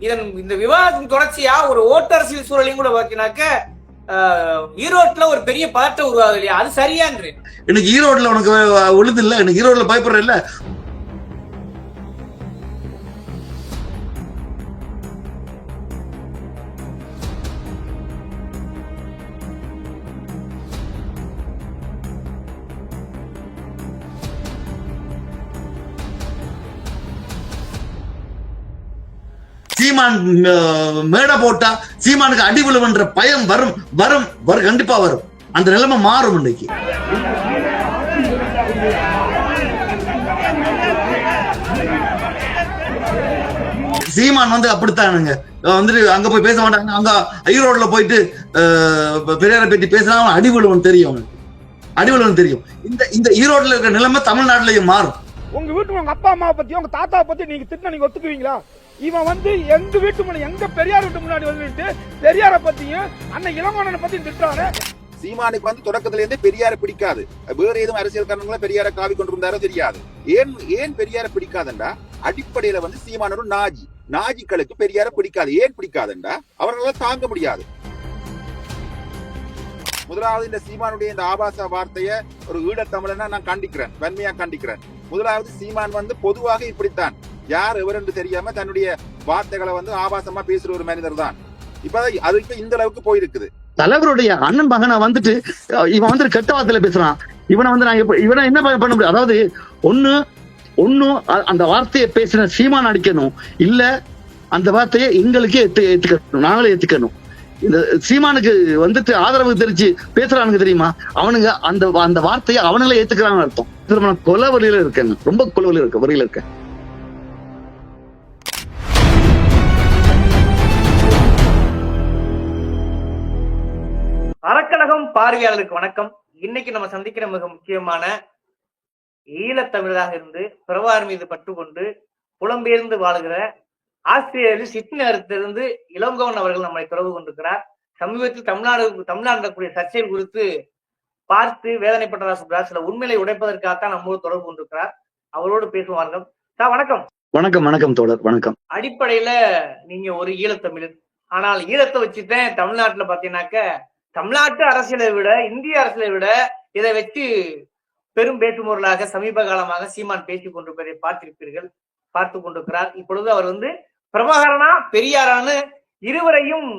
இதன் இந்த விவாதத்தின் தொடர்ச்சியா ஒரு ஓட்டரசியல் சூழலையும் கூட பாத்தீங்கன்னாக்க ஆஹ், ஒரு பெரிய பதட்டம் உருவாகுது இல்லையா அது சரியான்றேன் எனக்கு ஈரோட்ல உனக்கு உழுது இல்ல? எனக்கு ஈரோட்ல பயப்படுற இல்ல? சீமான் மேடை போட்டா சீமானுக்கு அடி விழுவன்ற பயம் வரும் வரும் வரும் கண்டிப்பா வரும். அந்த நிலைமை மாறும் இன்னைக்கு. சீமான் வந்து அப்படித்தானுங்க. வந்துட்டு அங்க போய் பேச மாட்டாங்க. அங்க ஈரோட்ல போயிட்டு பெரியாரை பத்தி பேசினா அவன் அடி விழுவன் தெரியும் அவனுக்கு. அடி விழுவன் தெரியும். இந்த இந்த ஈரோட்ல இருக்கிற நிலைமை தமிழ்நாட்டிலையும் மாறும். உங்க வீட்டுல உங்க அப்பா அம்மா பத்தி உங்க தாத்தா பத்தி நீங்க திட்டினா நீங்க ஒத்துக்குவீங்களா? இவன் வந்து எங்க வீட்டு முன்னாடி எங்க பெரியார் வீட்டு முன்னாடி வந்துட்டு பெரியார பத்தியும் அண்ணன் இளங்கோனனை பத்தியும் திட்டாரு சீமானுக்கு வந்து தொடக்கத்துல இருந்தே பெரியார பிடிக்காது. வேற எதுவும் அரசியல் காரணங்களும் பெரியார காவி கொண்டிருந்தாரோ தெரியாது. ஏன் ஏன் பெரியார பிடிக்காதுண்டா? அடிப்படையில வந்து சீமானரும் ஒரு நாஜி. நாஜிக்களுக்கு பெரியார பிடிக்காது. ஏன் பிடிக்காதுண்டா? அவர்களால தாங்க முடியாது. முதலாவது இந்த சீமானுடைய இந்த ஆபாச வார்த்தைய ஒரு ஈழத்தமிழனா நான் கண்டிக்கிறேன். வன்மையா கண்டிக்கிறேன். முதலாவது சீமான் வந்து பொதுவாக இப்படித்தான். யார் எவர் என்று தெரியாம தன்னுடைய வார்த்தைகளை வந்து ஆபாசமா பேசுற ஒரு மனிதர் தான். இப்ப அது இப்ப இந்த அளவுக்கு போயிருக்குது. தலைவருடைய அண்ணன் மகனை வந்துட்டு இவன் வந்து கெட்ட வார்த்தையில பேசுறான். இவனை வந்து நான் எப்ப- இவனை என்ன பண்ண முடியும்? அதாவது ஒண்ணு ஒண்ணு அந்த வார்த்தையை பேசின சீமான் அடிக்கணும். இல்ல அந்த வார்த்தையை எங்களுக்கே ஏத்து ஏத்துக்கணும். நாங்களே ஏத்துக்கணும். இந்த சீமானுக்கு வந்துட்டு ஆதரவு தெரிஞ்சு பேசுறானுங்க தெரியுமா? அவனுங்க அந்த அந்த வார்த்தையை அவனுங்களே ஏத்துக்கிறாங்க அர்த்தம். திருமணம் நான் இருக்கேன். ரொம்ப கொலவழியில இருக்க வழியில இருக்கேன். அறக்கழகம் பார்வையாளருக்கு வணக்கம். இன்னைக்கு நம்ம சந்திக்கிற மிக முக்கியமான ஈழத்தமிழராக இருந்து பிறவார் மீது பற்றுக்கொண்டு புலம்பெயர்ந்து வாழுகிற ஆசிரியர் சிட்னி நகரத்திலிருந்து இளங்கோவன் அவர்கள் நம்மளை தொடர்பு கொண்டிருக்கிறார். சமீபத்தில் தமிழ்நாடு தமிழ்நாடு நடக்கக்கூடிய சர்ச்சைகள் குறித்து பார்த்து வேதனைப்பட்டதா சொல்றார் சில உண்மையை உடைப்பதற்காகத்தான் நம்மோடு தொடர்பு கொண்டிருக்கிறார். அவரோடு பேசுவார்கள் சார் வணக்கம். வணக்கம் வணக்கம் தோழர் வணக்கம். அடிப்படையில நீங்க ஒரு ஈழத்தமிழர். ஆனால் ஈழத்தை வச்சுட்டேன் தமிழ்நாட்டுல பாத்தீங்கன்னாக்க தமிழ்நாட்டு அரசியலை விட இந்திய அரசியலை விட இதை வச்சு பெரும் பேசுபொருளாக சமீப காலமாக சீமான் பேசிக் கொண்டிருப்பதை பார்த்திருப்பீர்கள் பார்த்து கொண்டிருக்கிறார். இப்பொழுது அவர் வந்து பிரபாகரனா பெரியாரான்னு இருவரையும்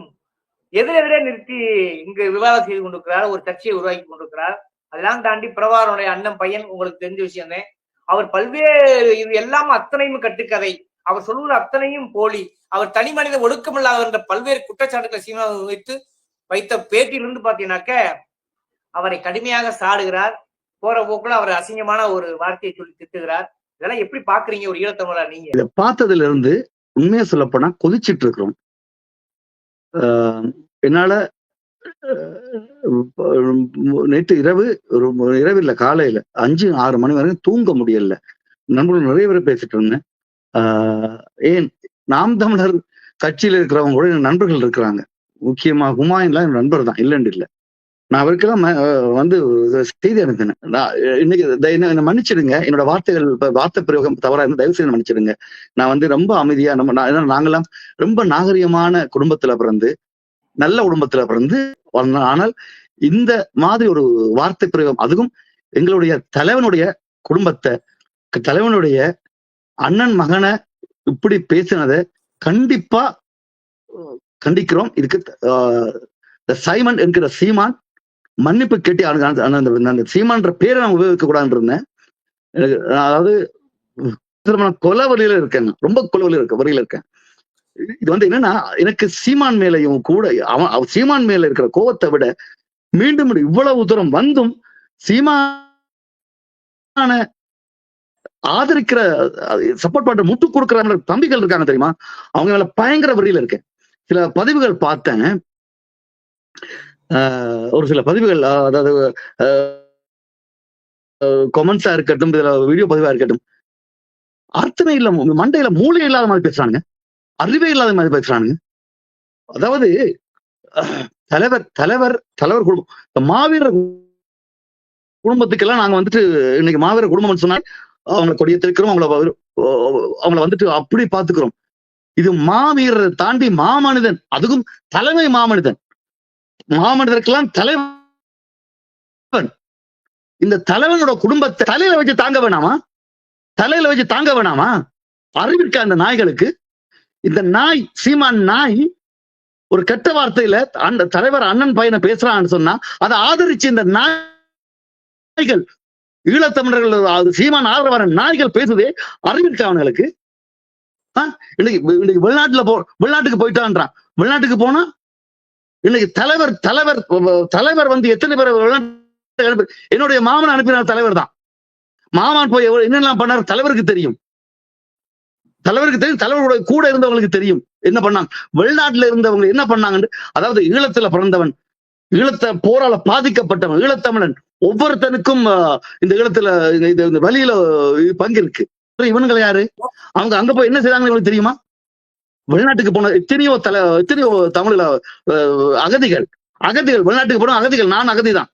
எதிரெதிரே நிறுத்தி இங்கு விவாதம் செய்து கொண்டிருக்கிறார். ஒரு கட்சியை உருவாக்கி கொண்டிருக்கிறார். அதெல்லாம் தாண்டி பிரபாகரனுடைய அண்ணன் பையன் உங்களுக்கு தெரிஞ்ச விஷயமே. அவர் பல்வேறு இது எல்லாம் அத்தனையும் கட்டுக்கதை. அவர் சொல்வது அத்தனையும் போலி. அவர் தனி மனித ஒழுக்கமில்லாத என்ற பல்வேறு குற்றச்சாட்டுகளை சீமா வைத்து வைத்த பேட்டியிலிருந்து பாத்தீங்கன்னாக்க அவரை கடுமையாக சாடுகிறார். போற போக்குல அவர் அசிங்கமான ஒரு வார்த்தையை சொல்லி திட்டுகிறார். இதெல்லாம் எப்படி பாக்குறீங்க ஒரு ஈழத்தமிழா நீங்க? இதை பார்த்ததுல இருந்து உண்மையா சொல்லப்போனா கொதிச்சிட்டு இருக்கிறோம். ஆஹ் என்னால நேற்று இரவு ஒரு இரவு இல்ல காலையில அஞ்சு ஆறு மணி வரைக்கும் தூங்க முடியல. நண்பர்கள் நிறைய பேர் பேசிட்டு இருந்தேன். ஆஹ் ஏன் நாம் தமிழர் கட்சியில இருக்கிறவங்க கூட நண்பர்கள் இருக்கிறாங்க. முக்கியமா ஹுமாயூன்லாம் என் நண்பர் தான் இல்லைன்னு இல்லை. நான் அவருக்கெல்லாம் வந்து செய்தி அனுப்பினேன். நான் இன்னைக்கு த- என்ன மன்னிச்சிடுங்க. என்னோட வார்த்தைகள் இப்போ வார்த்தை பிரயோகம் தவறா இருந்து தயவு செய்து மன்னிச்சிடுங்க. நான் வந்து ரொம்ப அமைதியா நம்ம நான் நாங்கெல்லாம் ரொம்ப நாகரிகமான குடும்பத்துல பிறந்து நல்ல குடும்பத்துல பிறந்து வந்தோம். ஆனால் இந்த மாதிரி ஒரு வார்த்தை பிரயோகம் அதுவும் எங்களுடைய தலைவனுடைய குடும்பத்தை தலைவனுடைய அண்ணன் மகனை இப்படி பேசினதை கண்டிப்பா கண்டிக்கிறோம். இதுக்கு ஆஹ், சைமன் என்கிற சீமான் மன்னிப்பு கேட்டி அந்த- சீமான்ற பேரை நான் உபயோகிக்க கூடாதுன்னு இருந்தேன் அதாவது நான் கொலை வழியில இருக்கேன். ரொம்ப கொலை வழியில இருக்க வழியில இருக்கேன். இது வந்து என்னன்னா எனக்கு சீமான் மேலையும் கூட அவன் சீமான் மேல இருக்கிற கோவத்தை விட மீண்டும் இவ்வளவு தூரம் வந்தும் சீமான ஆதரிக்கிற சப்போர்ட் பண்ற முட்டு கொடுக்குற தம்பிகள் இருக்காங்க தெரியுமா? அவங்க மேல பயங்கர வரியில இருக்கேன். சில பதிவுகள் பார்த்தேன். ஆஹ் ஒரு சில பதிவுகள் ஆஹ் அதாவது கொமெண்ட்ஸா இருக்கட்டும் இதுல வீடியோ பதிவா இருக்கட்டும் அர்த்தமே இல்ல மண்டையில மூளை இல்லாத மாதிரி பேசுறானுங்க. அறிவே இல்லாத மாதிரி பேசுறானுங்க. அதாவது தலைவர் தலைவர் தலைவர் குடும்பம் மாவீரர் குடும்பத்துக்கெல்லாம் நாங்க வந்துட்டு இன்னைக்கு மாவீரர் குடும்பம்னு சொன்னா அவங்களை கொடியத்திருக்கிறோம் அவங்கள வரு- அவங்கள வந்துட்டு அப்படி பாத்துக்கிறோம். இது மாவீரரை தாண்டி மாமனிதன் அதுவும் தலைமை மாமனிதன். மாமனிதருக்கெல்லாம் தலைவன். இந்த தலைவனோட குடும்பத்தை தலையில வச்சு தாங்க வேணாமா? தலையில வச்சு தாங்க வேணாமா? அறிவிற்க அந்த நாய்களுக்கு? இந்த நாய் சீமான் நாய் ஒரு கெட்ட வார்த்தையில அந்த தலைவர் அண்ணன் பையனை பேசுறான்னு சொன்னா அதை ஆதரிச்சு இந்த நாய்கள் ஈழத்தமிழர்கள் அது சீமான் ஆதரவான நாய்கள் பேசுதே அறிவிற்க அவனுக்கு இன்னைக்கு இன்னைக்கு வெளிநாட்டுல போ வெளிநாட்டுக்கு போயிட்டான்றான். வெளிநாட்டுக்கு போனா இன்னைக்கு தலைவர் தலைவர் தலைவர் வந்து எத்தனை பேர் என்னுடைய மாமன் அனுப்பினார் தலைவர் தான். மாமன் போய் என்னெல்லாம் பண்ணார்? தலைவருக்கு தெரியும். தலைவருக்கு தெரியும் தலைவருடைய கூட இருந்தவங்களுக்கு தெரியும். என்ன பண்ணாங்க? வெளிநாட்டுல இருந்தவங்க என்ன பண்ணாங்கன்னு அதாவது ஈழத்துல பிறந்தவன் ஈழத்த போரால பாதிக்கப்பட்டவன் ஈழத்தமிழன் ஒவ்வொருத்தனுக்கும் இந்த ஈழத்துல இந்த- இந்த இந்த வழியில பங்கு இருக்கு இவனுங்களை யாரு? அவங்க அங்க போய் என்ன செய்றாங்கன்னு இவனுக்கு தெரியுமா? வெளிநாட்டுக்கு போன எத்தனையோ தல எத்தனையோ தமிழ்ல அகதிகள். அகதிகள் வெளிநாட்டுக்கு போன அகதிகள் நான் அகதிதான்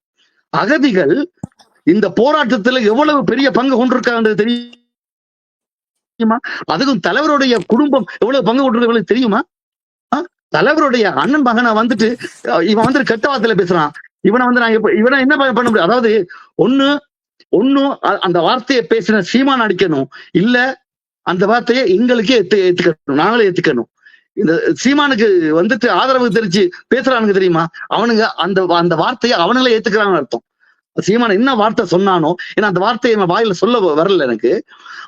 அகதிகள் இந்த போராட்டத்துல எவ்வளவு பெரிய பங்கு கொண்டிருக்காங்கன்றது தெரியுமா? அதுக்கும் தலைவருடைய குடும்பம் எவ்வளவு பங்கு கொண்டிருக்கு தெரியுமா? தலைவருடைய அண்ணன் மகனை வந்துட்டு இவன் வந்துட்டு கெட்ட வார்த்தையில பேசுறான். இவனை வந்து நான் இவனை என்ன பண்ண முடியும்? அதாவது ஒண்ணு ஒன்னும் அந்த வார்த்தையை பேசின சீமான் அடிக்கணும். இல்ல அந்த வார்த்தையை எங்களுக்கே ஏத்து ஏத்துக்கணும். நாங்களே ஏத்துக்கணும். இந்த சீமானுக்கு வந்துட்டு ஆதரவு தெரிஞ்சு பேசுறானுங்க தெரியுமா? அவனுங்க அந்த அந்த வார்த்தையை அவனுங்களே ஏத்துக்கிறாங்கன்னு அர்த்தம். சீமான என்ன வார்த்தை சொன்னானோ ஏன்னா அந்த வார்த்தையை நான் வாயில சொல்ல வரல எனக்கு.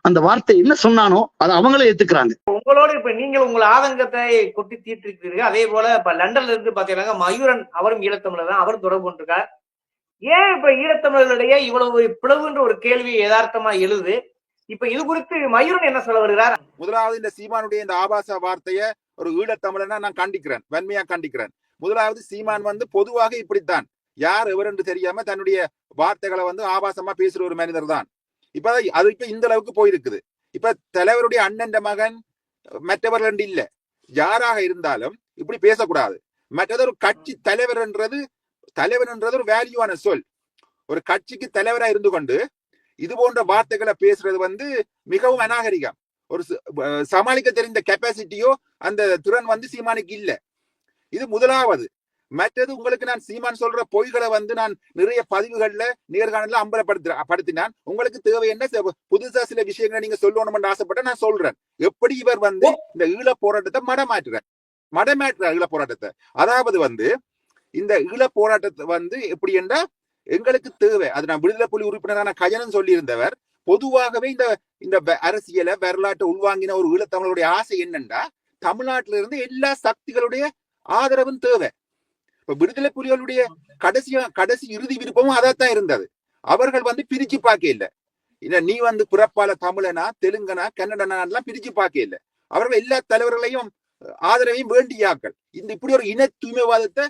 அந்த வார்த்தை என்ன சொன்னானோ அதை அவங்களே ஏத்துக்கிறாங்க. உங்களோட இப்ப நீங்கள் உங்கள் ஆதங்கத்தை கொட்டி தீர்த்திருக்கிறீர்கள் அதே போல இப்ப லண்டன்ல இருந்து பாத்தீங்கன்னா மயூரன் அவரும் ஈழத்தமிழர் தான். அவரும் தொடர்பு கொண்டிருக்கார். ஏன் இப்ப ஈழத்தமிழர்களிடையே இவ்வளவு ஒரு பிளவுன்ற ஒரு கேள்வி யதார்த்தமா எழுது? இப்ப இது குறித்து மயூரன் என்ன சொல்ல வருகிறார்? முதலாவது இந்த சீமானுடைய இந்த ஆபாச வார்த்தைய ஒரு ஈழத்தமிழனா நான் கண்டிக்கிறேன் வன்மையா கண்டிக்கிறேன். முதலாவது சீமான் வந்து பொதுவாக இப்படித்தான். யார் எவர் என்று தெரியாம தன்னுடைய வார்த்தைகளை வந்து ஆபாசமா பேசுற ஒரு மனிதர் தான். இப்ப அது- இப்ப இந்த அளவுக்கு போயிருக்குது. இப்ப தலைவருடைய அண்ணன் மகன் மற்றவர்கள் என்று இல்ல. யாராக இருந்தாலும் இப்படி பேசக்கூடாது. மற்றது ஒரு கட்சி தலைவர் என்றது தலைவர் என்றது ஒரு வேல்யூவான சொல். ஒரு கட்சிக்கு தலைவரா இருந்து கொண்டு இது போன்ற வார்த்தைகளை பேசுறது வந்து மிகவும் அநாகரிகம். ஒரு சமாளிக்க தெரிந்த கெப்பாசிட்டியோ அந்த திறன் வந்து சீமானுக்கு இல்ல. இது முதலாவது. மற்றது உங்களுக்கு நான் சீமான் சொல்ற பொய்களை வந்து நான் நிறைய பதிவுகள்ல நேர்காணல அம்பலப்படுத்த படுத்தினான். உங்களுக்கு தேவை என்ன? புதுசா சில விஷயங்களை நீங்க சொல்லணும்னு ஆசைப்பட்ட நான் சொல்றேன். எப்படி இவர் வந்து இந்த ஈழ போராட்டத்தை மடமாற்றுறார்? மடமாற்றுறார் ஈழ போராட்டத்தை. அதாவது வந்து இந்த ஈழ போராட்டத்தை வந்து எப்படி என்றா எங்களுக்கு தேவை. அது நான் விடுதலை புலி உறுப்பினரான கஜனன் சொல்லியிருந்தவர். பொதுவாகவே இந்த இந்த அரசியலை வரலாற்றை உள்வாங்கின ஒரு ஈழத்தமிழருடைய ஆசை என்னன்னா தமிழ்நாட்டில இருந்து எல்லா சக்திகளுடைய ஆதரவும் தேவை. இப்ப விடுதலை புலிகளுடைய கடைசி கடைசி இறுதி விருப்பமும் அதான் இருந்தது. அவர்கள் வந்து பிரிச்சு பார்க்க இல்ல. இல்ல நீ வந்து பிறப்பால தமிழனா தெலுங்கனா கன்னடனா எல்லாம் பிரிச்சு பார்க்க இல்ல. அவர்கள் எல்லா தலைவர்களையும் ஆதரவையும் வேண்டியாக்கள் இந்த இப்படி ஒரு இன தூய்மைவாதத்தை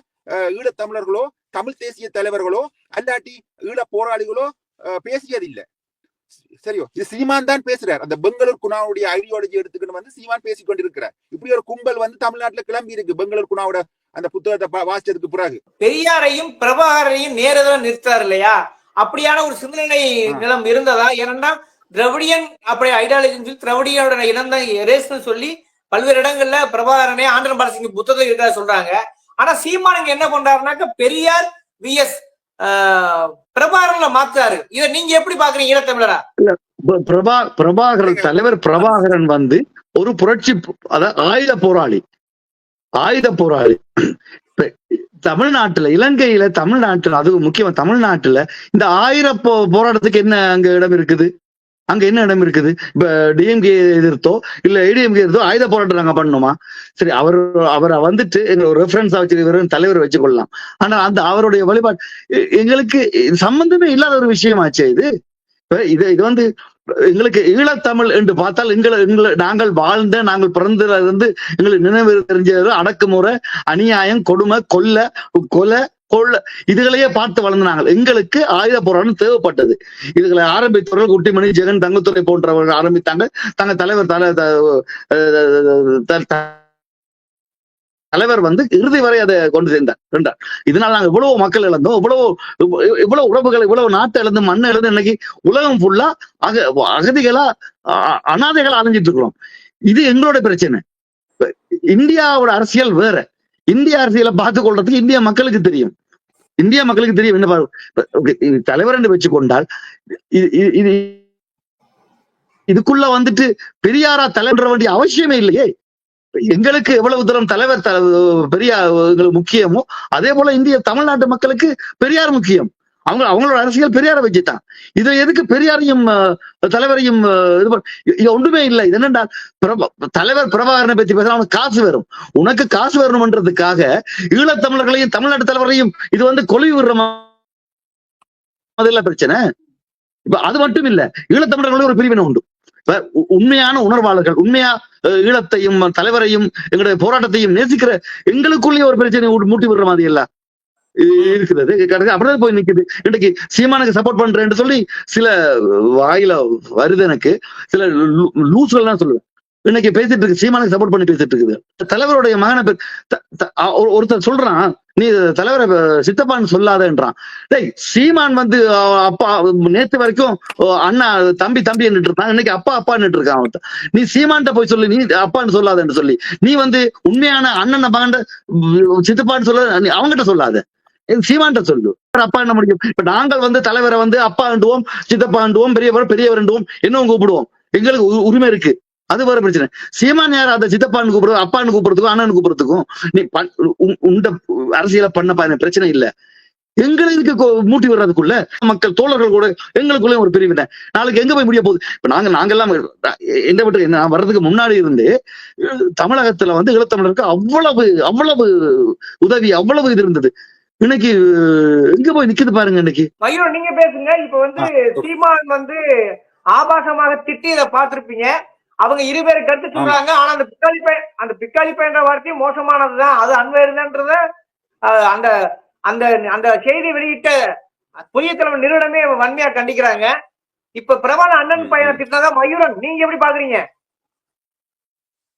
ஈழத்தமிழர்களோ தமிழ் தேசிய தலைவர்களோ அல்லாட்டி ஈழ போராளிகளோ பேசியதில்லை. சரியோ? இது சீமான் தான் பேசுறார். அந்த பெங்களூர் குணாவுடைய ஐடியாலஜி எடுத்துக்கிட்டு வந்து சீமான் பேசிக் கொண்டிருக்கிறார். இப்படி ஒரு கும்பல் வந்து தமிழ்நாட்டுல கிளம்பி இருக்கு பெங்களூர் குணாவோட அந்த புத்தகத்தை வாசிச்சதுக்கு பிறகு. பெரியாரையும் பிரபாகரையும் நேரடியாக நிறுத்தார் இல்லையா? அப்படியான ஒரு சிந்தனை. நிலம் இருந்ததா? ஏனென்றா திரவிடியன் அப்படி ஐடியாலஜி சொல்லி திரவிடியோட இனந்த எரேஸ்னு சொல்லி பல்வேறு இடங்கள்ல பிரபாகரனே ஆந்திரன் பாலசிங்க புத்தகத்தில் இருக்கா சொல்றாங்க. ஆனா சீமானுங்க என்ன பண்றாருனாக்க பெரியார் விஎஸ் பிரபாகரன்ல மாத்தாரு இதை நீங்க எப்படி பாக்குறீங்க ஈழத்தமிழரா பிரபா பிரபாகரன் தலைவர் பிரபாகரன் வந்து ஒரு புரட்சி அதாவது ஆயுத போராளி. ஆயுத போராளி. தமிழ்நாட்டுல இலங்கையில தமிழ்நாட்டுல அது முக்கியமா தமிழ்நாட்டுல இந்த ஆயிர போராட்டத்துக்கு என்ன அங்க இடம் இருக்குது? அங்க என்ன இடம் இருக்குது? இப்ப டிஎம்கே எதிர்த்தோ இல்ல ஏடிஎம்கே எதிர்த்தோ ஆயுத போராட்டம் நாங்க பண்ணணுமா சரி அவர் அவரை வந்துட்டு எங்க ஒரு ரெஃபரன்ஸா வச்சு வெறும் தலைவர் வச்சுக்கொள்ளலாம். ஆனா அந்த அவருடைய வழிபாடு எங்களுக்கு சம்பந்தமே இல்லாத ஒரு விஷயமாச்சு இது. இப்ப இது இது வந்து எங்களுக்கு ஈழத்தமிழ் என்று பார்த்தால் எங்களை எங்களை நாங்கள் வாழ்ந்த நாங்கள் பிறந்ததுல இருந்து எங்களுக்கு நினைவு தெரிஞ்சது அடக்குமுறை அநியாயம் கொடுமை கொல்ல கொலை கொள்ள இதுகளையே பார்த்து வளர்ந்தாங்க எங்களுக்கு ஆயுத போராட்டம் தேவைப்பட்டது. இதுகளை ஆரம்பித்தவர்கள் குட்டிமணி ஜெகன் தங்கத்துறை போன்றவர்கள் ஆரம்பித்தாங்க. தங்க தலைவர் தலை தலைவர் வந்து இறுதி வரை அதை கொண்டு சேர்ந்தார் என்றார் இதனால நாங்க இவ்வளவு மக்கள் இழந்தோம் இவ்வளவு இவ்வளவு உறவுகள் இவ்வளவு நாட்டை இழந்து மண்ணை இழந்து இன்னைக்கு உலகம் ஃபுல்லா அக அகதிகளா அ- அனாதைகளா அலைஞ்சிட்டு இருக்கிறோம். இது எங்களோட பிரச்சனை. இந்தியாவோட அரசியல் வேற. இந்திய அரசியலை பார்த்து கொள்றதுக்கு இந்திய மக்களுக்கு தெரியும். இந்திய மக்களுக்கு தெரியும். என்ன தலைவர் என்று வச்சு கொண்டால் இது இதுக்குள்ள வந்துட்டு பெரியாரா தலைன்ற வேண்டிய அவசியமே இல்லையே. எங்களுக்கு எவ்வளவு தூரம் தலைவர் பெரியார் முக்கியமோ அதே போல இந்திய தமிழ்நாட்டு மக்களுக்கு பெரியார் முக்கியம். அவங்க அவங்களோட அரசியல் பெரியாரை வச்சுதான். இதை எதுக்கு பெரியாரையும் தலைவரையும் இது இது ஒன்றுமே இல்லை. இது என்னென்றால் பிரப- தலைவர் பிரபாகரனை பத்தி பேச அவனுக்கு காசு வரும். உனக்கு காசு வரணும்ன்றதுக்காக ஈழத்தமிழர்களையும் தமிழ்நாட்டு தலைவரையும் இது வந்து கொலை விடுற மாதிரில பிரச்சனை. இப்ப அது மட்டும் இல்ல ஈழத்தமிழர்களும் ஒரு பிரிவினை உண்டு. உண்மையான உணர்வாளர்கள் உண்மையா ஈழத்தையும் தலைவரையும் எங்களுடைய போராட்டத்தையும் நேசிக்கிற எங்களுக்குள்ளேயே ஒரு பிரச்சனை மூட்டி விடுற மாதிரி இல்லை. இருக்கிறது கடைசி அப்படிதான் போய் நிக்குது. இன்னைக்கு சீமானுக்கு சப்போர்ட் பண்றேன்னு சொல்லி சில வாயில வருது எனக்கு. சில லூசுகள் தான் சொல்லுவேன். இன்னைக்கு பேசிட்டு இருக்கு சீமானுக்கு சப்போர்ட் பண்ணி பேசிட்டு இருக்குது. தலைவருடைய மகனை ஒருத்தர் சொல்றான் நீ தலைவரை சித்தப்பான்னு சொல்லாதேன்றான். டேய் சீமான் வந்து அப்பா நேத்து வரைக்கும் அண்ணா தம்பி தம்பி இருந்தான். இன்னைக்கு அப்பா அப்பான்னு இருக்கான் அவன் நீ சீமான்ட்ட போய் சொல்லு நீ அப்பான்னு சொல்லாதேன்னு சொல்லி. நீ வந்து உண்மையான அண்ணன் மகன் சித்தப்பான்னு சொல்ல நீ அவங்ககிட்ட சொல்லாத. சீமான்ட்ட சொல்லு. அப்பா என்ன முடியும்? இப்ப நாங்கள் வந்து தலைவரை வந்து அப்பா ஆண்டுவோம் சித்தப்பா ஆண்டுவோம் பெரியவர் பெரியவர் அண்டுவோம் என்னவும் கூப்பிடுவோம்? எங்களுக்கு உ- உரிமை இருக்கு. அது வேற பிரச்சனை. சீமான் யார்? அந்த சித்தப்பான்னு கூப்பிடுறது அப்பான்னு கூப்பிடுறதுக்கும் அண்ணன் கூப்பிடுறதுக்கும் நீ உண்ட அரசியலை பண்ண ப- பிரச்சனை இல்ல. எங்களுக்கு மூட்டி விடுறதுக்குள்ள மக்கள் தோழர்கள் கூட எங்களுக்குள்ள ஒரு பிரிவினை நாளைக்கு எங்க போய் முடிய போகுது? இப்ப நாங்க நாங்கெல்லாம் எந்த விட்டு நான் வர்றதுக்கு முன்னாடி இருந்து தமிழகத்துல வந்து ஈழத்தமிழருக்கு அவ்வளவு அவ்வளவு உதவி அவ்வளவு இது இருந்தது. இன்னைக்கு எங்க போய் நிக்குது பாருங்க இன்னைக்கு? மயூரம் நீங்க பேசுங்க. இப்ப வந்து சீமான் வந்து ஆபாசமாக திட்டி இதை பார்த்திருப்பீங்க. அவங்க இருவேறு கருத்து சொல்றாங்க. ஆனா அந்த பிக்காளி பையன் அந்த பிக்காளி பையன்ற வார்த்தையும் மோசமானதுதான். அது அன்வேறுதான்றத அந்த அந்த அந்த செய்தி வெளியிட்ட புதிய தலைவர் நிறுவனமே வன்மையா கண்டிக்கிறாங்க. இப்ப பிரபல அண்ணன் பையனை ம். திட்டினதா மயூரன் நீங்க எப்படி பாக்குறீங்க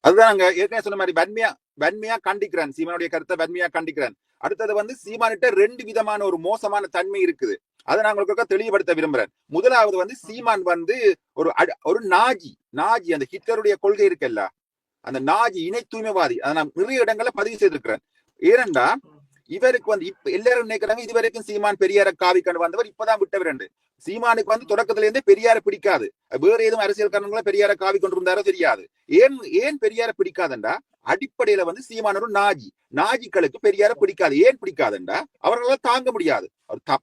அதுதான் அங்க ஏற்கனவே சொன்ன மாதிரி வன்மையா வன்மையா கண்டிக்கிறேன். சீமானுடைய கருத்தை வன்மையா கண்டிக்கிறேன். அடுத்தது வந்து சீமானிட்ட ரெண்டு விதமான ஒரு மோசமான தன்மை இருக்குது. அதை நான் உங்களுக்கு தெளிவுபடுத்த விரும்புறேன். முதலாவது வந்து சீமான் வந்து ஒரு ஒரு நாஜி. நாஜி அந்த ஹிட்லருடைய கொள்கை இருக்குல்ல? அந்த நாஜி இணை தூய்மைவாதி. அதை நான் நிறைய இடங்கள்ல பதிவு செய்திருக்கிறேன். ஏனென்றா இவருக்கு வந்து இப்ப எல்லாரும் நினைக்கிறாங்க இதுவரைக்கும் சீமான் பெரியார காவி கண்டு வந்தவர் இப்பதான் விட்டவர் என்று. சீமானுக்கு வந்து தொடக்கத்துல இருந்தே பெரியார பிடிக்காது. வேற எதுவும் அரசியல் காரணங்களும் பெரியார காவி கொண்டு இருந்தாரோ தெரியாது. ஏன் ஏன் பெரியார பிடிக்காதுண்டா அடிப்படையில வந்து சீமான் ஒரு நாஜி. நாஜிக்களுக்கு பெரியார பிடிக்காது. ஏன் பிடிக்காதுண்டா? அவர்களால் தாங்க முடியாது.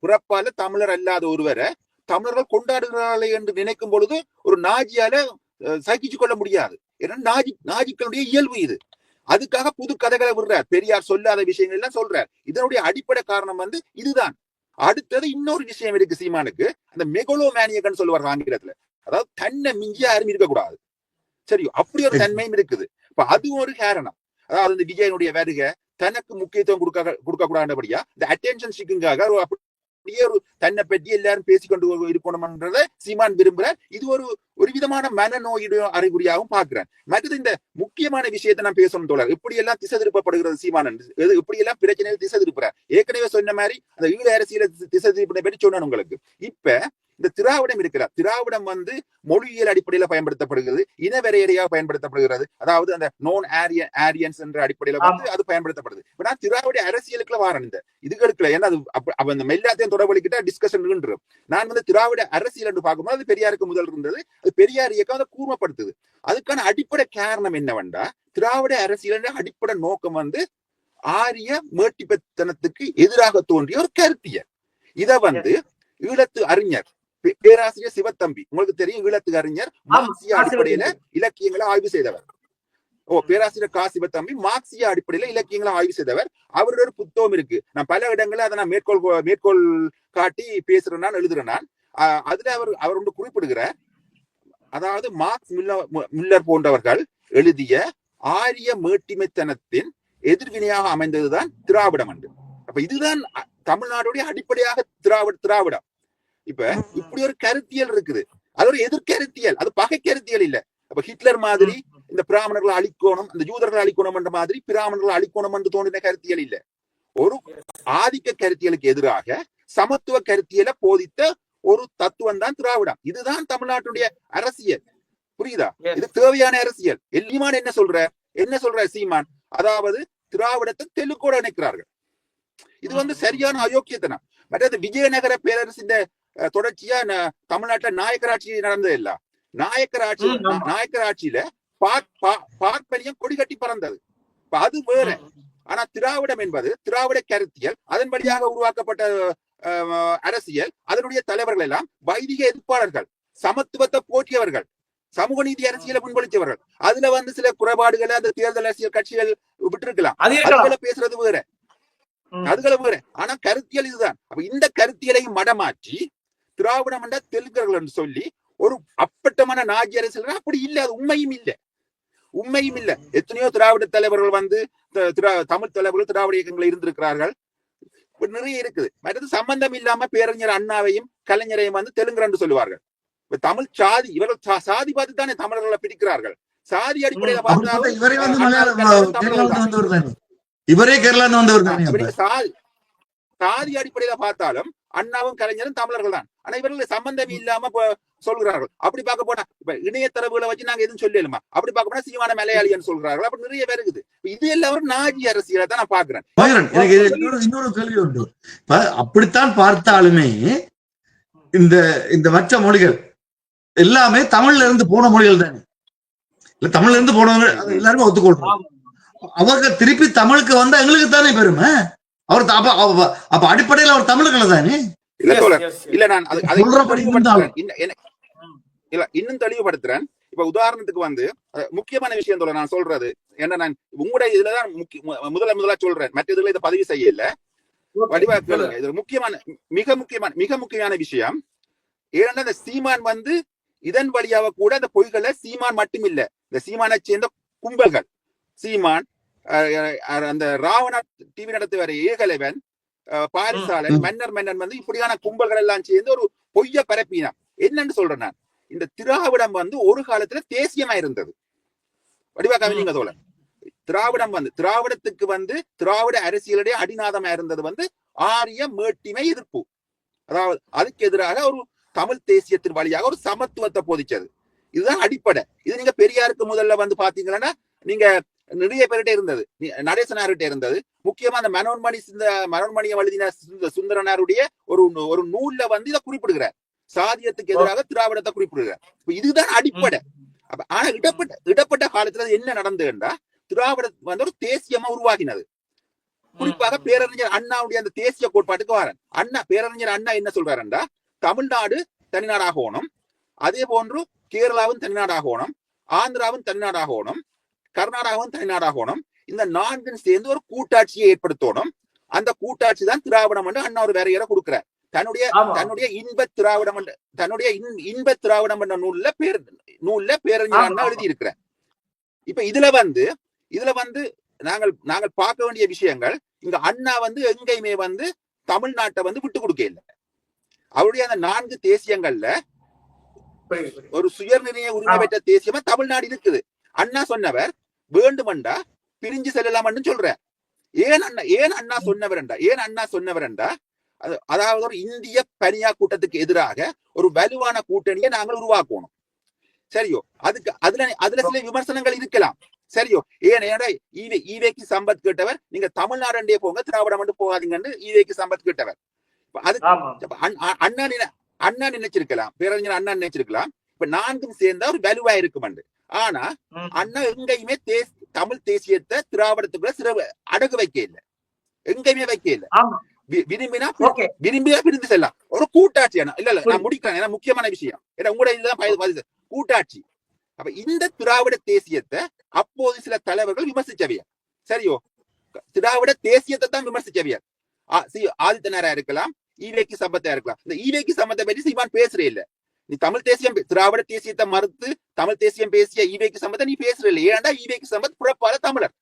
பிறப்பால தமிழர் அல்லாத ஒருவரை தமிழர்கள் கொண்டாடுகிறார்களே என்று நினைக்கும் பொழுது ஒரு நாஜியால சகிச்சு கொள்ள முடியாது. ஏன்னா நாஜி நாஜிக்களுடைய இயல்பு இது. அதுக்காக புது கதைகளை விடுறார். பெரியார் சொல்லாத விஷயங்கள் எல்லாம் சொல்றார். இதனுடைய அடிப்படை காரணம் வந்து இதுதான். அடுத்தது இன்னொரு விஷயம் இருக்கு சீமானுக்கு. அந்த மெகோலோ மேனியகன் சொல்லுவார் ஆங்கிலத்துல. அதாவது தன்னை மிஞ்சி யாரும் இருக்கக்கூடாது சரி அப்படி ஒரு தன்மையும் இருக்குது. இப்ப அது ஒரு காரணம். அதாவது இந்த விஜயனுடைய வருகை தனக்கு முக்கியத்துவம் கொடுக்க கொடுக்க கூடாதபடியா இந்த அட்டென்ஷன் சிக்குங்காக ஒரு அப்படியே ஒரு தன்னை பற்றி எல்லாரும் பேசிக்கொண்டு இருக்கணும்ன்றத சீமான் விரும்புறார். இது ஒரு ஒரு விதமான மனநோயுடைய அறிகுறியாகவும் பார்க்கிறேன் மற்றது இந்த முக்கியமான விஷயத்தை நான் பேசணும் தோழர். இப்படி எல்லாம் திசை திருப்பப்படுகிறது சீமான் என்று, எல்லாம் பிரச்சனையில் திசை திருப்புறார் ஏற்கனவே சொன்ன மாதிரி அந்த ஈழ அரசியல திசை திருப்பினை பற்றி சொன்னேன் உங்களுக்கு. இப்ப இந்த திராவிடம் இருக்கிறார். திராவிடம் வந்து மொழியியல் அடிப்படையில பயன்படுத்தப்படுகிறது. இனவரையறையாக பயன்படுத்தப்படுகிறது. அதாவது அந்த நோன் ஆரியன் ஆரியன்ஸ் என்ற அடிப்படையில வந்து அது பயன்படுத்தப்படுது. இப்ப நான் திராவிட அரசியலுக்குள்ள வாரன் இந்த. இதுகளுக்குள்ள ஏன்னா அது அந்த மெல்லாத்தையும் தொடர்புக்கிட்ட டிஸ்கஷன் நான் வந்து திராவிட அரசியல் என்று பார்க்கும்போது அது பெரியாருக்கு முதல் இருந்தது. அது பெரியார் இயக்கம் அதை கூர்மப்படுத்துது. அதுக்கான அடிப்படை காரணம் என்னவென்றா திராவிட அரசியல் அடிப்படை நோக்கம் வந்து ஆரிய மேட்டிப்பத்தனத்துக்கு எதிராக தோன்றிய ஒரு கருத்தியல். இத வந்து ஈழத்து அறிஞர் பேராசிரியர் சிவத்தம்பி. உங்களுக்கு தெரியும் ஈழத்து அறிஞர் மார்க்சிய அடிப்படையில இலக்கியங்களை ஆய்வு செய்தவர். ஓ பேராசிரியர் கா. சிவத்தம்பி மார்க்சிய அடிப்படையில இலக்கியங்களை ஆய்வு செய்தவர். அவரோட ஒரு புத்தகம் இருக்கு. நான் பல இடங்கள்ல அதை நான் மேற்கோள் மேற்கோள் காட்டி பேசுறேன் நான் எழுதுறேன் நான். அதுல அவர் அவர் ஒன்று குறிப்பிடுகிறார் அதாவது மார்க்ஸ் மில்லர் மில்லர் போன்றவர்கள் எழுதிய ஆரிய மேட்டிமைத்தனத்தின் எதிர்வினையாக அமைந்ததுதான் திராவிடம் என்று. அப்ப இதுதான் தமிழ்நாடுடைய அடிப்படையாக திராவிட திராவிடம். இப்ப இப்படி ஒரு கருத்தியல் இருக்குது. அது ஒரு எதிர்கருத்தியல் அது பகை கருத்தியல் இல்ல. அப்ப ஹிட்லர் மாதிரி இந்த பிராமணர்களை அழிக்கணும் இந்த யூதர்களை அழிக்கணும் என்ற மாதிரி பிராமணர்களை அழிக்கணும் என்று தோன்றின கருத்தியல் இல்ல. ஒரு ஆதிக்க கருத்தியலுக்கு எதிராக சமத்துவ கருத்தியலை போதித்த ஒரு தத்துவம் தான் திராவிடம். இதுதான் தமிழ்நாட்டுடைய அரசியல். புரியுதா. இது தேவையான அரசியல். எல்லிமான் என்ன சொல்ற? என்ன சொல்ற சீமான்? அதாவது திராவிடத்தை தெலுங்கோட இணைக்கிறார்கள். இது வந்து சரியான அயோக்கியத்தனம். மற்றது விஜயநகர பேரரசின் தொடர்ச்சியா தமிழ்நாட்டுல நாயக்கராட்சி நடந்தது இல்ல நாயக்கராட்சி. நாயக்கராட்சியில பாக் கொடி கட்டி பறந்தது. அது வேற. ஆனா திராவிடம் என்பது திராவிட கருத்தியல் அதன் வழியாக உருவாக்கப்பட்ட அரசியல் அதனுடைய தலைவர்கள் எல்லாம் வைதிக எதிர்ப்பாளர்கள் சமத்துவத்தை போற்றியவர்கள் சமூக நீதி அரசியலை முன்வழிச்சவர்கள் அதுல வந்து சில குறைபாடுகளை அந்த தேர்தல் அரசியல் கட்சிகள் விட்டுருக்கலாம். அதுகளை பேசுறது வேற. அதுகளை வேற. ஆனா கருத்தியல் இதுதான். அப்ப இந்த கருத்தியலையும் மடமாற்றி திராவிடம் என்ற தெலுங்கர்கள் சொல்லி ஒரு அப்பட்டமான நாஜி அரசியல் அப்படி இல்ல அது உண்மையும் இல்ல. உண்மையும் இல்ல. எத்தனையோ திராவிட தலைவர்கள் வந்து தமிழ் தலைவர்கள் திராவிட இயக்கங்கள் இருந்திருக்கிறார்கள். இப்ப நிறைய இருக்குது. மற்றது சம்பந்தம் இல்லாம பேரறிஞர் அண்ணாவையும் கலைஞரையும் வந்து தெலுங்கர் என்று சொல்லுவார்கள். இப்ப தமிழ் சாதி இவர்கள் சாதி பார்த்து தானே தமிழர்களை பிடிக்கிறார்கள். சாதி அடிப்படையில பார்த்தாலும் இவரே வந்து சாதி அடிப்படையில பார்த்தாலும் அண்ணாவும் கலைஞரும் தமிழர்கள் தான் ஆனா இவர்கள் சம்பந்தம் இல்லாம சொல்கிறார்கள். அப்படி பார்க்க போனா இப்ப இணையத்தரவுகளை வச்சு நாங்க எதுவும் சொல்லலுமா அப்படி பார்க்க போனா சீமான மலையாளின்னு சொல்கிறார்கள். அப்படி நிறைய பேர் இருக்குது. இது எல்லாம் ஒரு நாஜி அரசியலை தான் நான் பாக்குறேன் எனக்கு இது இன்னொரு இன்னொரு கேள்வி உண்டு. அப்படித்தான் பார்த்தாலுமே இந்த இந்த மற்ற மொழிகள் எல்லாமே தமிழ்ல இருந்து போன மொழிகள் தானே. இல்ல தமிழ்ல இருந்து போனவங்க எல்லாருமே ஒத்துக்கொள்றோம். அவங்க திருப்பி தமிழுக்கு வந்தா எங்களுக்கு தானே பெருமை? அவர் அப்ப அப்ப- அடிப்படையில் அவர் தமிழர்கள் தானே? இல்ல. இல்ல நான். இல்ல இன்னும் தெளிவுபடுத்துறேன். இப்ப உதாரணத்துக்கு வந்து முக்கியமான விஷயம் தோழர் நான் சொல்றது. என்ன நான் உங்களுடைய இதுலதான் முதல்ல முதல்ல சொல்றேன். மற்ற இதுல இதை பதிவு செய்யல. Okay. வடிவா சொல்லுங்க. கேளுங்க இது ஒரு முக்கியமான மிக முக்கியமான மிக முக்கியமான விஷயம். ஏன்னா இந்த சீமான் வந்து இதன் வழியாக கூட அந்த பொய்களை சீமான் மட்டும் இல்ல இந்த சீமானை சேர்ந்த கும்பல்கள். சீமான் அந்த ராவணா டிவி நடத்துவார் ஏகலைவன். அஹ், பாரிசாலன். மன்னர் மன்னன் வந்து இப்படியான கும்பல்கள் எல்லாம் சேர்ந்து ஒரு பொய்ய பரப்பினான். என்னன்னு சொல்றேன் நான். இந்த திராவிடம் வந்து ஒரு காலத்துல தேசியமா இருந்தது. வடிவா கவிஞங்க தோழர் திராவிடம் வந்து திராவிடத்துக்கு வந்து திராவிட அரசியலுடைய அடிநாதமா இருந்தது வந்து ஆரிய மேட்டிமை எதிர்ப்பு. அதாவது அதுக்கு எதிராக ஒரு தமிழ் தேசியத்தின் வழியாக ஒரு சமத்துவத்தை போதிச்சது. இதுதான் அடிப்படை. இது நீங்க பெரியாருக்கு முதல்ல வந்து பாத்தீங்கன்னா நீங்க நிறைய பேர்கிட்ட இருந்தது. நீ- நடேசனார்கிட்ட இருந்தது. முக்கியமா அந்த மனோன்மணி இந்த மனோன்மணியம் எழுதின சுந்த- சுந்தரனாருடைய ஒரு ஒரு நூல்ல வந்து இதை குறிப்பிடுகிறார். சாதியத்துக்கு எதிராக திராவிடத்தை குறிப்பிடுகிறார். இதுதான் அடிப்படை. அப்ப ஆனா இடப்பட்ட இடப்பட்ட காலத்துல அது என்ன நடந்ததுன்றா திராவிட வந்து ஒரு தேசியமா உருவாகினது. குறிப்பாக பேரறிஞர் அண்ணாவுடைய அந்த தேசிய கோட்பாட்டுக்கு வரேன். அண்ணா பேரறிஞர் அண்ணா என்ன சொல்றாருன்றா தமிழ்நாடு தனிநாடாகணும் அதே போன்று கேரளாவும் தனிநாடாகணும் ஆந்திராவும் தனிநாடாகணும் கர்நாடகாவும் தனிநாடாகணும் இந்த நான்கும் சேர்ந்து ஒரு கூட்டாட்சியை ஏற்படுத்தணும் அந்த கூட்டாட்சி தான் திராவிடம் என்று அண்ணா ஒரு வேறையரை கொடுக்கிறார் தன்னுடைய. தன்னுடைய இன்ப திராவிடம் தன்னுடைய இன்- இன்ப திராவிடம் என்ற நூல்ல பேர் நூல்ல பேரறிஞர் அண்ணா. எழுதி இருக்கிறார் இப்ப இதுல வந்து இதுல வந்து நாங்கள் நாங்கள் பார்க்க வேண்டிய விஷயங்கள் இங்க அண்ணா வந்து எங்கேயுமே வந்து தமிழ்நாட்டை வந்து விட்டு கொடுக்க இல்லை அவருடைய அந்த நான்கு தேசியங்கள்ல. ஒரு சுயநிர்ணய உரிமை. பெற்ற தேசியமா தமிழ்நாடு இருக்குது அண்ணா சொன்னவர் வேண்டுமெண்டா பிரிஞ்சு செல்லலாம்னு சொல்ற. ஏன் அண்ணா ஏன் அண்ணா சொன்னவரண்டா? ஏன் அண்ணா சொன்னவரண்டா? அது அதாவது ஒரு இந்திய பனியா கூட்டத்துக்கு எதிராக ஒரு வலுவான கூட்டணியை நாங்கள் உருவாக்கணும். சரியோ? அதுக்கு அதுல அதுல சில விமர்சனங்கள் இருக்கலாம். சரியோ? ஏன் ஏன்னா ஈவே ஈவேக்கு சம்பத் கேட்டவர் நீங்க தமிழ்நாடு போங்க திராவிடம் மட்டும் போகாதீங்கன்னு ஈவேக்கு சம்பத் கேட்டவர். இப்ப அதுக்கு ஆமா அப்ப அண்- அ- அண்ணா நினை- அண்ணா நினைச்சிருக்கலாம். பேரறிஞர் அண்ணா நினைச்சிருக்கலாம். இப்ப நான்கும் சேர்ந்தா ஒரு வலுவா இருக்குமண்டு ஆனா. அண்ணா எங்கேயுமே தேஸ் தமிழ் தேசியத்தை திராவிடத்துக்குள்ள சிற அடகு வைக்க இல்ல எங்கேயுமே வைக்க இல்ல விரும்பினா விரும்பியா பிரிந்து செல்லலாம். ஒரு கூட்டாட்சி இல்ல இல்ல நான். முடிக்கிறேன் ஏன்னா முக்கியமான விஷயம். ஏன்னா உங்களோட இதுதான். கூட்டாட்சி. அப்ப இந்த திராவிட தேசியத்தை அப்போது சில தலைவர்கள் விமர்சிச்சவையா சரியோ? திராவிட தேசியத்தை தான் விமர்சிச்சவையா ஆதித்தனாரா இருக்கலாம் ஈவேக்கு சம்பத்தா இருக்கலாம். இந்த ஈவேக்கு சம்பத்தை பற்றி சீமான் பேசுறே இல்ல. நீ தமிழ் தேசியம் திராவிட தேசியத்தை மறுத்து தமிழ் தேசியம் பேசிய ஈவேக்கு சம்பத்தை நீ பேசுற இல்ல ஏன்டா ஈவேக்கு சம்பத் புறப்பால தமிழர்.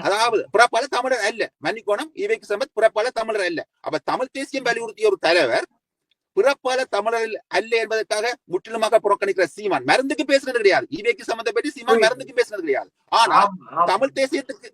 அதாவது புறப்பால தமிழர் அல்ல. மன்னிக்கோணம் ஈவேக்கு சம்பத் புறப்பால தமிழர் அல்ல. அப்ப தமிழ் தேசியம் வலியுறுத்திய ஒரு தலைவர் பிறப்பால தமிழர் அல்ல என்பதற்காக முற்றிலுமாக புறக்கணிக்கிற சீமான். மருந்துக்கு பேசுறது கிடையாது. ஈவேக்கு சம்பந்த பற்றி சீமான். மருந்துக்கு பேசுறது கிடையாது. ஆனா. தமிழ் தேசியத்துக்கு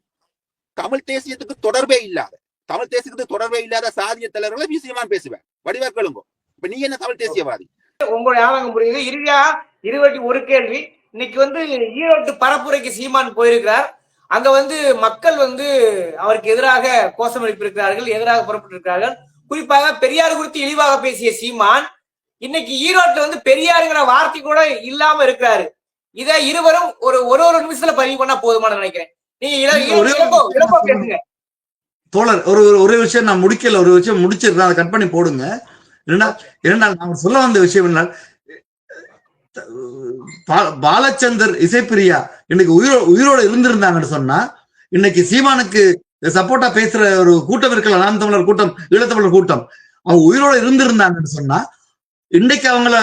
தமிழ் தேசியத்துக்கு தொடர்பே இல்லாத தமிழ் தேசியத்துக்கு தொடர்பே இல்லாத சாதிய தலைவர்களை சீமான் பேசுவேன் வடிவா கேளுங்க இப்ப நீ என்ன தமிழ் தேசியவாதி? உங்களுடைய ஆதங்கம் புரியுது. இறுதியா இருபத்தி ஒரு கேள்வி. இன்னைக்கு வந்து ஈரோட்டு பரப்புரைக்கு சீமான் போயிருக்கிறார். அங்க வந்து மக்கள் வந்து அவருக்கு எதிராக கோஷம் எழுப்பியிருக்கிறார்கள் எதிராக புறப்பட்டிருக்கிறார்கள். குறிப்பாக பெரியார் குறித்து இழிவாக பேசிய சீமான் இன்னைக்கு ஈரோட்டுல வந்து பெரியாருங்கிற வார்த்தை கூட இல்லாம இருக்கிறாரு. இதை இருவரும் ஒரு ஒரு ஒரு நிமிஷத்துல பதிவு பண்ணா போதுமானு நினைக்கிறேன். நீங்க பேசுங்க. தோழர் ஒரு ஒரு- ஒரே விஷயம் நான் முடிக்கல ஒரு விஷயம் முடிச்சிருக்கேன். அதை கட் பண்ணி போடுங்க. ஏன்னா நான் சொல்ல வந்த விஷயம் என்ன பா- பாலச்சந்தர் இசைப்பிரியா இன்னைக்கு உயிரோ உயிரோட இருந்திருந்தாங்கன்னு சொன்னா இன்னைக்கு சீமானுக்கு சப்போர்ட்டா பேசுற ஒரு கூட்டம் இருக்கல நாம் தமிழர் கூட்டம் ஈழத்தமிழர் கூட்டம். அவங்க உயிரோட இருந்திருந்தாங்கன்னு சொன்னா இன்னைக்கு அவங்கள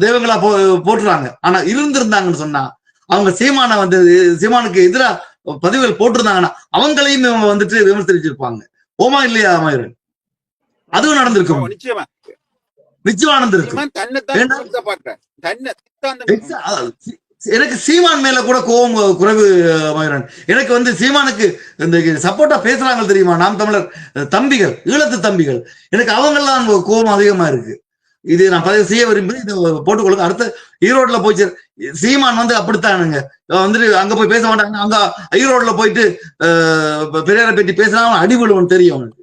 தெய்வங்களா போ போட்டுறாங்க ஆனா இருந்திருந்தாங்கன்னு சொன்னா அவங்க சீமான வந்து சீமானுக்கு எதிரா பதிவுகள் போட்டிருந்தாங்கன்னா அவங்களையும் இவங்க வந்துட்டு விமர்சிச்சிருப்பாங்க. ஓமா இல்லையா மயூரன்? அதுவும் நடந்திருக்கும்? நிச்சயமா. நிச்சயம் நடந்திருக்கும் சீமான் தன்னைத்தான் ஏன்னா- உயர்த்த பார்க்கிறார் தன்னை சித்தாந்தம் Exa- அஹ் சி- எனக்கு சீமான் மேல கூட கோபம் குறைவு எனக்கு வந்து சீமானுக்கு இந்த சப்போர்ட்டா பேசுறாங்க தெரியுமா? நாம் தமிழர் தம்பிகள் ஈழத்து தம்பிகள். எனக்கு அவங்கெல்லாம் கோபம் அதிகமா இருக்கு. இது நான் பதிவு செய்ய விரும்பி இதை போட்டுக்கொள்ளுங்க அடுத்த ஈரோட்ல போய் சேர்- சீமான் வந்து அப்படித்தானுங்க. வந்துட்டு அங்க போய் பேச மாட்டாங்க. அங்க ஈரோட்ல போயிட்டு பெரியாரை பற்றி பேசினா அவன் அடி விழுவன் தெரியும் அவனுக்கு.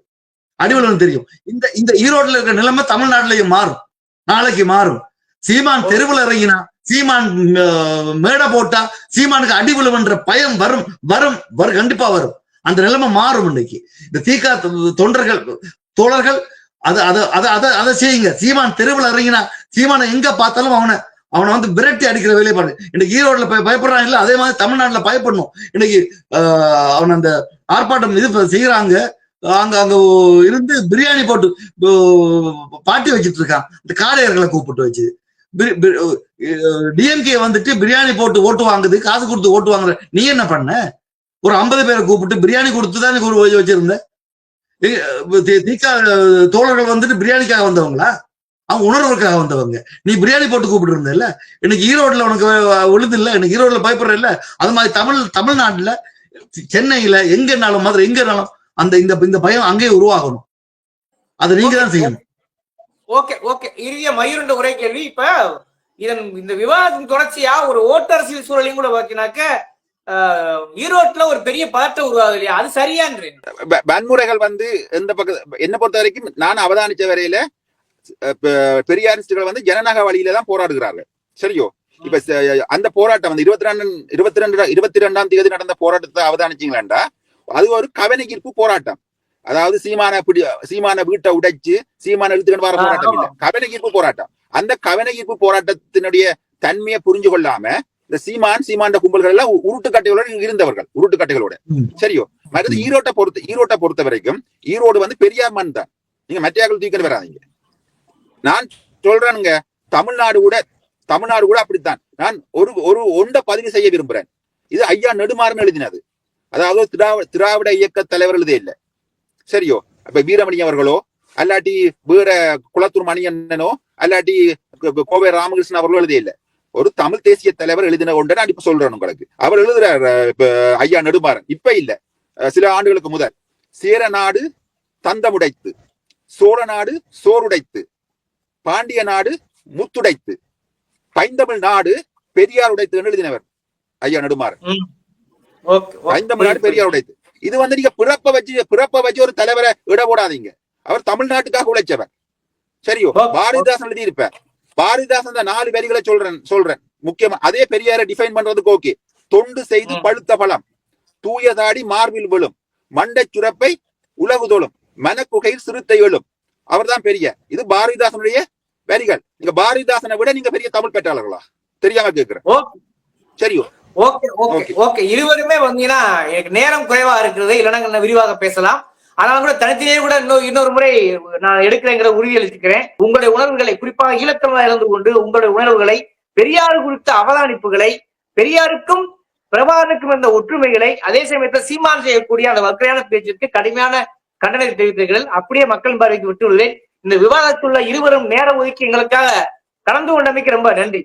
அடி தெரியும். இந்த இந்த ஈரோட்ல இருக்கிற நிலைமை தமிழ்நாட்டிலையும் மாறும். நாளைக்கு மாறும். சீமான் தெருவில் இறங்கினா சீமான் மேடை போட்டா சீமானுக்கு அடி விழுவன்ற பயம் வரும் வரும் வரும் கண்டிப்பா வரும். அந்த நிலைமை மாறும் இன்னைக்கு. இந்த தீகா தொண்டர்கள் தோழர்கள் அது அதை அதை அதை அதை செய்யுங்க. சீமான் தெருவில் இறங்கினா சீமானை எங்க பார்த்தாலும் அவனை அவனை வந்து விரட்டி அடிக்கிற வேலையை பாரு இன்னைக்கு ஈரோடுல பயப்படுறான் இல்ல அதே மாதிரி தமிழ்நாட்டுல பயப்படணும். இன்னைக்கு ஆஹ், அவன் அந்த ஆர்ப்பாட்டம் இது செய்யறாங்க அங்க அங்க இருந்து பிரியாணி போட்டு பாட்டி வச்சிட்டு இருக்கான் இந்த காடையர்களை கூப்பிட்டு வச்சு. டிஎம்கே வந்துட்டு பிரியாணி போட்டு ஓட்டு வாங்குது காசு கொடுத்து ஓட்டு வாங்குற. நீ என்ன பண்ண? ஒரு ஐம்பது பேரை கூப்பிட்டு பிரியாணி கொடுத்து தான் ஒரு வச்சிருந்த? தீக்கா தோழர்கள் வந்துட்டு பிரியாணிக்காக வந்தவங்களா? அவங்க உணர்வுக்காக வந்தவங்க. நீ பிரியாணி போட்டு கூப்பிட்டு இருந்தல இன்னைக்கு ஈரோட்ல உனக்கு விழுது இல்ல? இன்னைக்கு ஈரோட்ல பயப்படுற இல்ல? அது மாதிரி தமிழ் தமிழ்நாட்டுல சென்னையில எங்கனாலும் மதுரை எங்கனாலும் அந்த இந்த இந்த பயம் அங்கேயே உருவாகணும். அதை நீங்க தான் செய்யணும். Okay okay. இறுதிய மயூரண்ட ஒரே கேள்வி. இப்ப இதன் இந்த விவாதத்தின் தொடர்ச்சியா ஒரு ஓட்டு அரசியல் சூழலையும் கூட பாத்தீங்கன்னாக்க ஆஹ், ஈரோட்டுல ஒரு பெரிய பதட்டம் உருவாகுது இல்லையா? அது சரியான்றேன் வன்முறைகள் வந்து எந்த பக்க என்ன பொறுத்த வரைக்கும் நான் அவதானிச்ச வரையில பெரியாரிஸ்டுகள் வந்து ஜனநாயக வழியில தான் போராடுகிறார்கள். சரியோ? இப்ப அந்த போராட்டம் வந்து இருபத்தி ரெண்டு இருபத்தி ரெண்டு இருபத்தி ரெண்டாம் தேதி நடந்த போராட்டத்தை அவதானிச்சீங்களா அது ஒரு கவன ஈர்ப்பு போராட்டம். அதாவது சீமான பிடி சீமான வீட்டை உடைச்சு சீமான இழுத்துக்கிட்டு வர போராட்டம் இல்ல. கவன ஈர்ப்பு போராட்டம். அந்த கவன ஈர்ப்பு போராட்டத்தினுடைய தன்மையை புரிஞ்சு கொள்ளாம இந்த சீமான் சீமாண்ட கும்பல்கள் எல்லாம் உருட்டுக்கட்டைகளோட இருந்தவர்கள் உருட்டுக்கட்டைகளோட. சரியோ? மற்றது ஈரோட்டை பொறுத்த ஈரோட்டை பொறுத்த வரைக்கும் ஈரோடு வந்து பெரியார் மண் தான். நீங்க மெட்டியாக்கள் தூக்கிட்டு வராதீங்க. நான் சொல்றேனுங்க தமிழ்நாடு கூட தமிழ்நாடு கூட அப்படித்தான். நான் ஒரு ஒரு ஒன்றை பதிவு செய்ய விரும்புறேன். இது ஐயா நெடுமாறன் எழுதினது. அதாவது திராவிட திராவிட இயக்க தலைவர் எழுதே இல்லை. சரியோ? இப்ப வீரமணி அவர்களோ அல்லாட்டி வேற குளத்தூர் மணியண்ணனோ அல்லாட்டி கோவை ராமகிருஷ்ணன் அவர்களோ எழுதே இல்லை. ஒரு தமிழ் தேசிய தலைவர் எழுதின கொண்டு நான் இப்ப சொல்றேன் உங்களுக்கு. அவர் எழுதுறார் இப்ப ஐயா நெடுமாறன். இப்ப இல்ல. சில ஆண்டுகளுக்கு முதல். சேர நாடு தந்தமுடைத்து சோழ நாடு சோறுடைத்து பாண்டிய நாடு முத்துடைத்து பைந்தமிழ் நாடு பெரியார் உடைத்து எழுதினவர் ஐயா நெடுமாறன். பெரியார் உடைத்து இது வந்து நீங்க பிறப்ப வச்சு பிறப்ப வச்சு ஒரு தலைவரை இட போடாதீங்க. அவர் தமிழ்நாட்டுக்காக உழைச்சவர். சரியோ. பாரதிதாசன் எழுதியிருப்பார். பாரதிதாசன் அந்த நாலு வரிகளை சொல்றேன் சொல்றேன். முக்கியமா அதே பெரியாரை டிஃபைன் பண்றதுக்கு ஓகே தொண்டு செய்து. பழுத்த பழம். தூய தாடி மார்பில் விழும். மண்டைச் சுரப்பை உலகு தொழும். மனக்குகையில் சிறுத்தை எழும். அவர்தான் பெரிய இது பாரதிதாசனுடைய வரிகள். நீங்க பாரதிதாசனை விட நீங்க பெரிய தமிழ் பெற்றாளர்களா தெரியாம கேக்குறேன். சரியோ? Okay okay. ஓகே. இருவருமே வந்தீங்கன்னா எனக்கு நேரம் குறைவா இருக்கிறது இல்லைன்னா விரிவாக பேசலாம். ஆனாலும் கூட தனித்தனியே கூட இன்னொரு இன்னொரு முறை நான் எடுக்கிறேங்கிற உறுதி அளிச்சுக்கிறேன். உங்களுடைய உணர்வுகளை குறிப்பாக ஈழத்தமிழா இருந்து கொண்டு உங்களுடைய உணர்வுகளை பெரியார் குறித்த அவதானிப்புகளை பெரியாருக்கும் பிரபாகரனுக்கும் இருந்த ஒற்றுமைகளை அதே சமயத்தில் சீமான் செய்யக்கூடிய அந்த வக்கரையான பேச்சிற்கு கடுமையான கண்டனத்தை தெரிவித்தீர்கள். அப்படியே மக்கள் பார்வைக்கு விட்டுள்ளேன் இந்த விவாதத்துள்ள இருவரும் நேரம் ஒதுக்கி எங்களுக்காக கலந்து கொண்டமைக்கு ரொம்ப நன்றி.